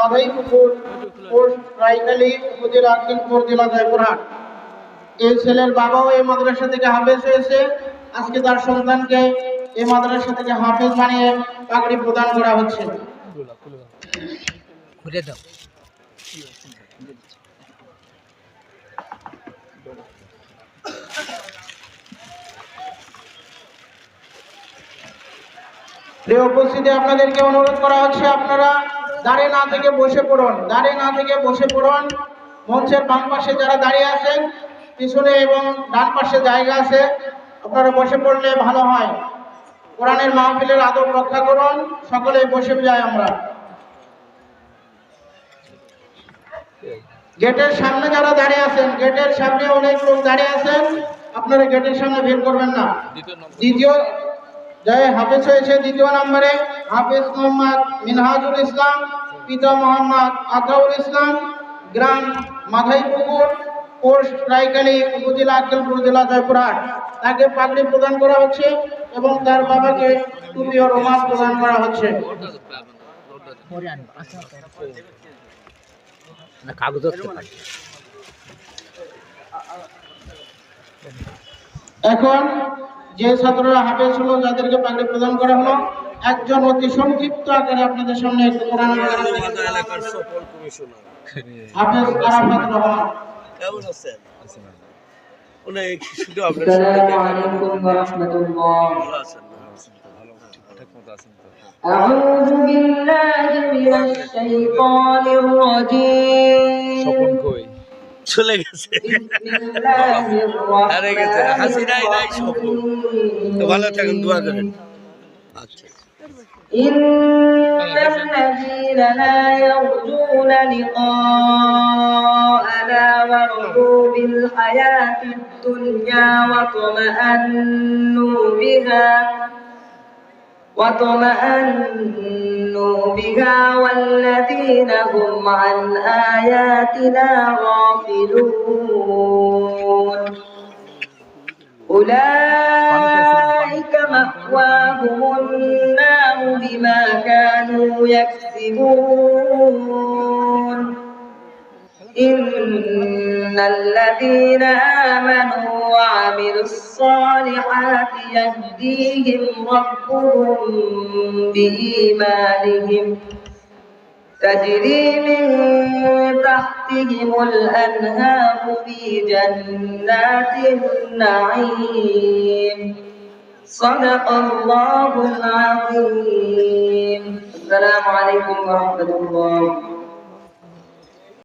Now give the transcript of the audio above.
মাধাইপুকুর post রাইকালি উপজেলা আকিলপুর জেলা জয়পুরহাট। এই ছেলের বাবাও এই মাদ্রাসা থেকে হাফেজ হয়েছে। আজকে তার সন্তানকে এই মাদ্রাসা থেকে হাফেজ বানিয়ে পাগড়ি প্রদান করা হচ্ছে। ঘুরে দাও। প্রিয় উপস্থিতি আপনাদেরকে অনুরোধ করা হচ্ছে আপনারা দাঁড়িয়ে না থেকে বসে পড়ুন দাঁড়িয়ে না থেকে বসে পড়ুন। মঞ্চের বাম পাশে যারা দাঁড়িয়ে আছেন পিছনে এবং ডান পাশে জায়গা আছে আপনারা বসে পড়লে ভালো হয়। কোরআনের মাহফিলের আদব রক্ষা করুন সকলে বসে যাই আমরা। গেটের সামনে যারা দাঁড়িয়ে আছেন গেটের সামনে অনেক লোক দাঁড়িয়ে আছেন আপনারা গেটের সামনে ভিড় করবেন না। দ্বিতীয় জয় হাফেজ হয়েছে দ্বিতীয় নম্বরে হাফেজ মোহাম্মদ মিনহাজুল ইসলাম পিতা মোহাম্মদ আতাউল ইসলাম গ্রাম মাধাইপুকুর পোস্ট রায়কালী উপজেলা আক্কেলপুর জেলা জয়পুরহাট। তাকে পাগড়ি প্রদান করা হচ্ছে এবং তার বাবাকে টুপি ও রোমাল প্রদান করা হচ্ছে। কাগজ এখন যে ছাত্ররা হাফেজ হলো যাদেরকে পাগড়ি প্রদান করা হলো একজন অতি সংক্ষিপ্ত আকারে আপনাদের সামনে একটু কোরআন আমাদের এলাকার সফল কমিশনার হাফেজ আরাফাত রহমান কেমন আছেন অনেক শুধু আপনার সাথে السلام দেখা عليكم ورحمة الله ভালো আছেন না أعوذ بالله من الشيطان الرجيم চলে গেছে بسم الله হারে গেছে হাসি নাই নাই الرحمن সফল তো الرحيم ভালো থাকুন দোয়া করেন আচ্ছা إن الذين لا يرجون لقاءنا ورضوا بالحياة الدنيا واطمأنوا بها واطمأنوا بها والذين هم عن آياتنا غافلون أولئك مأواهم النار بما كانوا يكسبون إن الذين آمنوا وعملوا الصالحات يهديهم ربهم بإيمانهم. تجري من تحتهم الأنهار في جنات النعيم. صدق الله العظيم. السلام عليكم ورحمة الله.